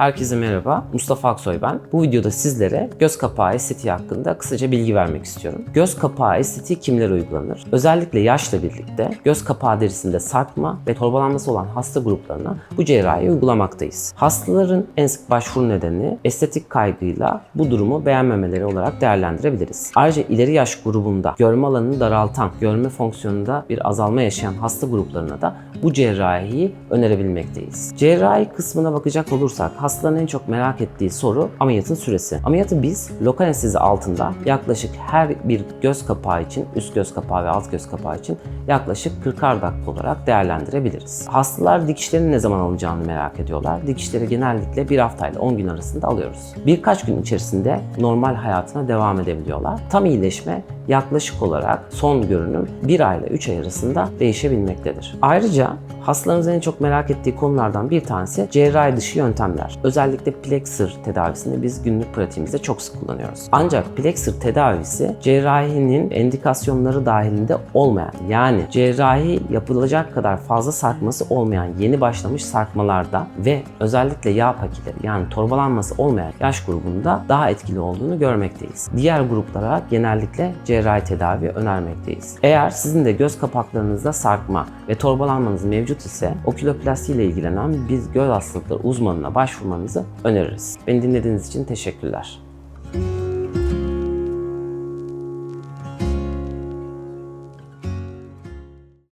Herkese merhaba, Mustafa Aksoy ben. Bu videoda sizlere göz kapağı estetiği hakkında kısaca bilgi vermek istiyorum. Göz kapağı estetiği kimlere uygulanır? Özellikle yaşla birlikte göz kapağı derisinde sarkma ve torbalanması olan hasta gruplarına bu cerrahiyi uygulamaktayız. Hastaların en sık başvuru nedeni estetik kaygıyla bu durumu beğenmemeleri olarak değerlendirebiliriz. Ayrıca ileri yaş grubunda görme alanını daraltan, görme fonksiyonunda bir azalma yaşayan hasta gruplarına da bu cerrahiyi önerebilmekteyiz. Cerrahi kısmına bakacak olursak hastaların en çok merak ettiği soru ameliyatın süresi. Ameliyatı biz lokal anestezi altında yaklaşık her bir göz kapağı için, üst göz kapağı ve alt göz kapağı için yaklaşık 40'ar dakika olarak değerlendirebiliriz. Hastalar dikişlerin ne zaman alınacağını merak ediyorlar. Dikişleri genellikle bir haftayla 10 gün arasında alıyoruz. Birkaç gün içerisinde normal hayatına devam edebiliyorlar. Tam iyileşme yaklaşık olarak son görünüm 1 ay ile 3 ay arasında değişebilmektedir. Ayrıca hastalarınızın en çok merak ettiği konulardan bir tanesi cerrahi dışı yöntemler. Özellikle plexer tedavisini biz günlük pratiğimizde çok sık kullanıyoruz. Ancak plexer tedavisi cerrahinin endikasyonları dahilinde olmayan yani cerrahi yapılacak kadar fazla sarkması olmayan yeni başlamış sarkmalarda ve özellikle yağ pakileri yani torbalanması olmayan yaş grubunda daha etkili olduğunu görmekteyiz. Diğer gruplara genellikle cerrahi tedavi önermekteyiz. Eğer sizin de göz kapaklarınızda sarkma ve torbalanmanız mevcut ise oküloplasti ile ilgilenen biz göz hastalıkları uzmanına başvurmanızı öneririz. Beni dinlediğiniz için teşekkürler.